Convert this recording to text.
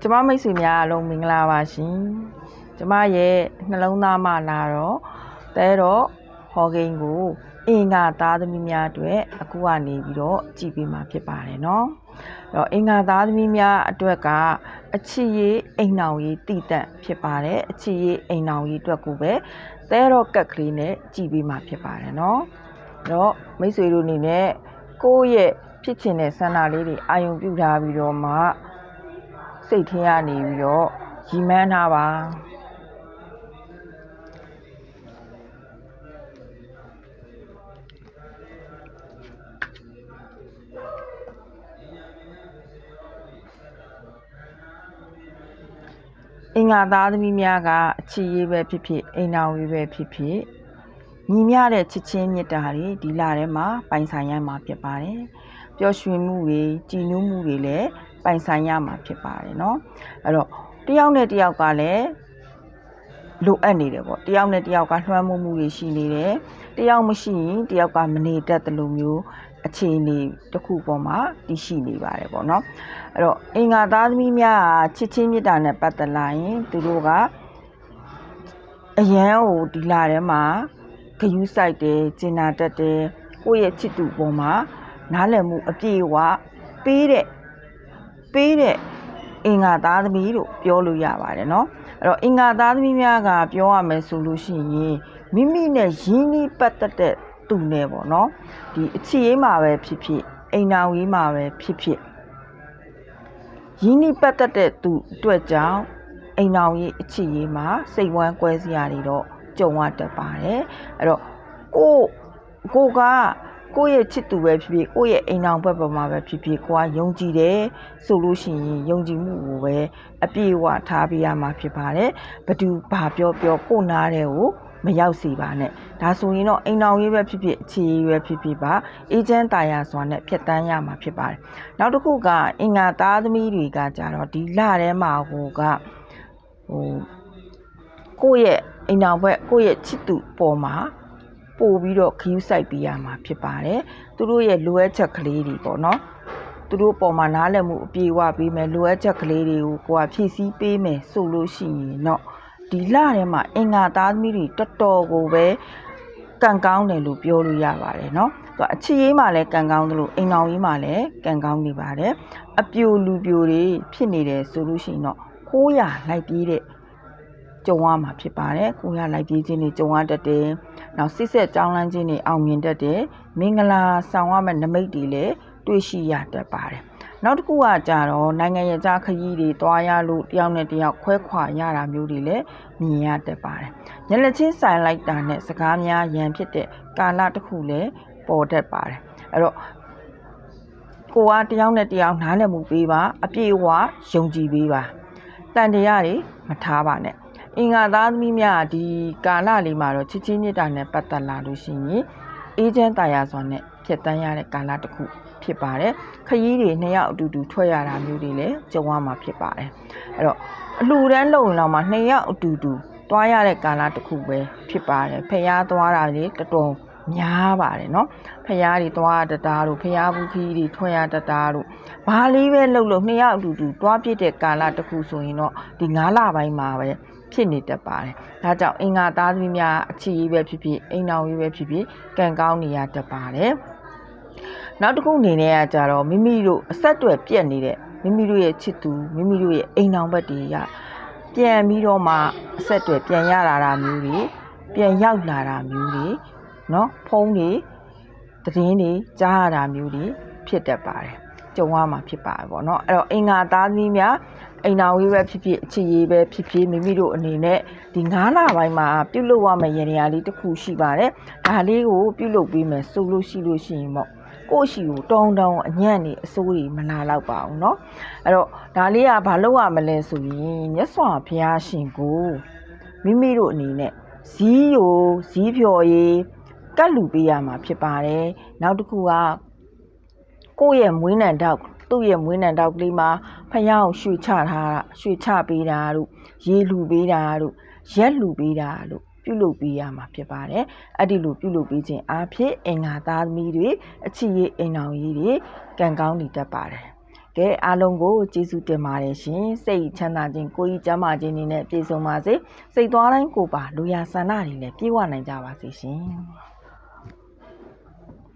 ကျမမိတ်ဆွေများအလုံးမင်္ဂလာပါရှင်ကျမရဲ့နှလုံးသားမှလာတော့တဲတော့ဟော်ဂိမ်းကိုအင်္ဂါသားသမီးများအတွက်အခုကနေပြီးတော့ကြည်ပေးမှာဖြစ်ပါတယ်เนาะအဲ့တော့အင်္ဂါသားသမီးများအတွက်ကအချစ်ရေးအိမ်နောင်ရေးတည်တံ့ဖြစ်ပါတယ်အချစ်ရေးအိမ်နောင်ရေးအတွက်ကိုပဲတဲတော့ကက်ကလေးနဲ့ကြည်ပေးမှာဖြစ်ပါတယ်เนาะအဲ့တော့မိတ်ဆွေတို့အနေနဲ့ကိုယ့်ရဲ့ဖြစ်ချင်တဲ့ဆန္ဒလေးတွေအာရုံပြုထားပြီးတော့မှ စိတ်ထဲကနေပြီးတော့ရီမန်းထားပါအင်္ဂါသားသမီးများကအချီရေးပဲဖြစ်ဖြစ်အိမ်တော်ရေးပဲဖြစ်ဖြစ်ညီမျှတဲ့ချစ်ချင်းမေတ္တာတွေဒီလထဲမှာပိုင်ဆိုင်ရမှာဖြစ်ပါတယ်ပျော်ရွှင်မှုတွေကြည်နူးမှုတွေလည်း ပိုင်ဆိုင်ရမှာဖြစ်ပါတယ်เนาะအဲ့တော့တယောက်နဲ့တယောက်ကလည်းလိုအပ်နေတယ်ပေါ့တယောက်နဲ့တယောက်ကလွှမ်းမိုးမှုတွေရှိနေတယ်တယောက်မရှိရင်တယောက်ကမနေတတ်တယ်လို့မျိုးအခြေအနေတစ်ခုပေါ်မှာတည်ရှိနေပါတယ်ပေါ့เนาะအဲ့တော့အင်္ဂါသားသမီးများကချစ်ချင်းမေတ္တာနဲ့ပတ်သက်လာရင်သူတို့ကအရန်ကိုဒီလာထဲမှာဂယုစိုက်တယ်ကျင်နာတတ်တယ်ကိုယ့်ရဲ့ချစ်သူပေါ်မှာနားလည်မှုအပြည့်အဝပေးတဲ့ ပေးတဲ့အင်္ဂါသားသမီးလို့ပြောလို့ရပါတယ်เนาะအဲ့တော့အင်္ဂါသားသမီးများကပြောရမယ်ဆိုလို့ရှိရင်မိမိနဲ့ရင်းနှီးပတ်သက်တဲ့သူနဲ့ပေါ့เนาะဒီအချစ်ရေးမှာပဲဖြစ်ဖြစ်အိမ်တော်ရေးမှာပဲဖြစ်ဖြစ်ရင်းနှီးပတ်သက်တဲ့သူအတွက်ကြောင့်အိမ်တော်ရေးအချစ်ရေးမှာစိတ်ဝမ်းကွဲစရာတွေတော့ကြုံရတတ်ပါတယ်အဲ့တော့ကိုကိုက ကိုယ့်ရဲ့ချစ်သူပဲဖြစ်ဖြစ်ကိုယ့်ရဲ့အိမ်အောင်ဘက်ပေါ်မှာပဲဖြစ်ဖြစ်ကိုကယုံကြည်တယ်ဆိုလို့ရှိရင်ယုံကြည်မှုကိုပဲအပြည့်အဝထားပေးရမှာဖြစ်ပါတယ်ဘသူဘာပြောပြောကိုနားတဲ့ကိုမရောက်စီပါနဲ့ဒါဆိုရင်တော့အိမ်အောင်ရေးပဲဖြစ်ဖြစ်အခြေရေးပဲဖြစ်ဖြစ်ပါအေဂျင့်တာယာစွာနဲ့ဖြတ်တန်းရမှာဖြစ်ပါတယ်နောက်တစ်ခုကအင်္ဂါသားသမီးတွေကကြတော့ဒီလထဲမှာဟိုကဟိုကိုယ့်ရဲ့အိမ်အောင်ဘက်ကိုယ့်ရဲ့ချစ်သူပေါ်မှာ ပို့ပြီးတော့ခ ्यू ဆိုင်ပေးရမှာဖြစ်ပါတယ်သူတို့ရဲ့လိုအပ်ချက်ကလေးတွေပေါ့နော်သူတို့ပေါ်မှာနားလည်မှုအပြေအဝပေးမယ်လိုအပ်ချက်ကလေးတွေကိုကိုကဖြည့်ဆည်းပေးမယ်ဆိုလို့ရှိရင်တော့ဒီလထဲမှာအင်္ဂါသားသမီးတွေတော်တော်ကိုပဲကံကောင်းတယ်လို့ပြောလို့ရပါတယ်เนาะသူအချစ်ရေးမှာလည်းကံကောင်းသလိုအိမ်အောင်ရေးမှာလည်းကံကောင်းနေပါတယ်အပြိုလူပြိုတွေဖြစ်နေတယ်ဆိုလို့ရှိရင်တော့ခိုးရလိုက်ပြေးတဲ့ ကြုံရမှာဖြစ်ပါတယ်ကိုရလိုက်ပြေးခြင်းတွေကြုံရတတ်တယ်နောက်စစ်ဆက်ကြောင်းလန်းခြင်းတွေအောင်မြင်တတ်တယ်မင်္ဂလာဆောင်ရမယ့်နမိတ်တွေလည်းတွေ့ရှိရတတ်ပါတယ်နောက်တစ်ခုကကြတော့နိုင်ငံရဲ့ကြားခရီးတွေတွားရလို့တယောက်နဲ့တယောက်ခွဲခွာရတာမျိုးတွေလည်းမြင်ရတတ်ပါတယ်ညလက်ချင်းဆိုင်လိုက်တာနဲ့စကားများရန်ဖြစ်တဲ့ကာလတစ်ခုလည်းပေါ်တတ်ပါတယ်အဲ့တော့ကိုကတယောက်နဲ့တယောက်နားလည်မှုပေးပါအပြည့်အဝယုံကြည်ပေးပါတန်တရားတွေမထားပါနဲ့ အင်္ဂါသားသမီးများဒီကာလလေးမှာတော့ချစ်ချင်းမြတ်တာနဲ့ပတ်သက်လာလို့ရှိရင်အေးချမ်းတာယာစွာနဲ့ဖြစ်တန်းရတဲ့ကာလတစ်ခုဖြစ်ပါတယ်ခရီးတွေနှစ်ယောက်အတူတူထွက်ရတာမျိုးတွေလည်းကြုံရမှာဖြစ်ပါတယ်အဲ့တော့အလှူဒန်းလုံလောက်မှာနှစ်ယောက်အတူတူတွားရတဲ့ကာလတစ်ခုပဲဖြစ်ပါတယ်ဖျားသွားတာလေတော်တော်များပါတယ်เนาะဖျားတွေသွားတတားတို့ဖျားဘူးခီးတွေထွက်ရတတားတို့ဘာလေးပဲလှုပ်လို့နှစ်ယောက်အတူတူတွားပြစ်တဲ့ကာလတစ်ခုဆိုရင်တော့ဒီ9လပိုင်းမှာပဲ ဖြစ်နေတတ်ပါတယ်။ဒါကြောင့်အင်္ဂါသားသမီးများအချီရေးပဲဖြစ်ဖြစ်အိမ်အောင်ရေးပဲဖြစ်ဖြစ်ကံကောင်းနေရတတ်ပါတယ်။နောက်တစ်ခုအနေနဲ့ကကြတော့မိမိတို့အဆက်အသွယ်ပြက်နေတဲ့မိမိတို့ရဲ့ချစ်သူမိမိတို့ရဲ့အိမ်အောင်ဘက်တွေရပြန်ပြီးတော့မှအဆက်အသွယ်ပြန်ရလာတာမျိုးတွေပြန်ရောက်လာတာမျိုးတွေเนาะဖုန်းတွေသတင်းတွေကြားရတာမျိုးတွေဖြစ်တတ်ပါတယ်။ ကြုံရမှာဖြစ်ပါတယ်ပေါ့เนาะအဲ့တော့အင်္ဂါသားသမီးများအိမ်တော်ရေးပဲဖြစ်ဖြစ်အချစ်ရေးပဲဖြစ်ဖြစ်မိမိတို့အနေနဲ့ဒီ9လပိုင်းမှာပြုလုပ်ရမယ့်ရည်ရည်လေးတစ်ခုရှိပါတယ်။ဒါလေးကိုပြုလုပ်ပြီးမယ်ဆိုလို့ရှိလို့ရှိရင်ပေါ့ကိုယ့်ရှိကိုတောင်းတောင်းအညံ့နေအစိုးတွေမလာတော့ပါဘူးเนาะအဲ့တော့ဒါလေးကဘာလုပ်ရမလဲဆိုရင်မြတ်စွာဘုရားရှင်ကိုမိမိတို့အနေနဲ့ဇီးယိုဇီးဖြော်ရေးကတ်လူပေးရမှာဖြစ်ပါတယ်နောက်တစ်ခုက ကိုယ့်ရဲ့မွေးနံတောက်သူ့ရဲ့မွေးနံတောက်ကလေးမှာဖျားကိုရွှေချထားတာရွှေချပေးတာတို့ရေလူပေးတာတို့ရက်လူပေးတာတို့ပြုလုပ်ပေးရမှာဖြစ်ပါတယ်အဲ့ဒီလိုပြုလုပ်ပေးခြင်းအဖြစ်အင်္ဂါသားသမီးတွေအချစ်ရေးအိမ်အောင်ရေးတွေကံကောင်းနေတတ်ပါတယ်ကကဲအားလုံးကိုကျေးဇူးတင်ပါတယ်ရှင်စိတ်ချမ်းသာခြင်းကိုယ်ကြီးကျမ်းမာခြင်းတွေနဲ့ပြည့်စုံပါစေစိတ်သွားတိုင်းကိုယ်ပါလူရဆန္ဒတွေလည်းပြည့်ဝနိုင်ကြပါစေရှင်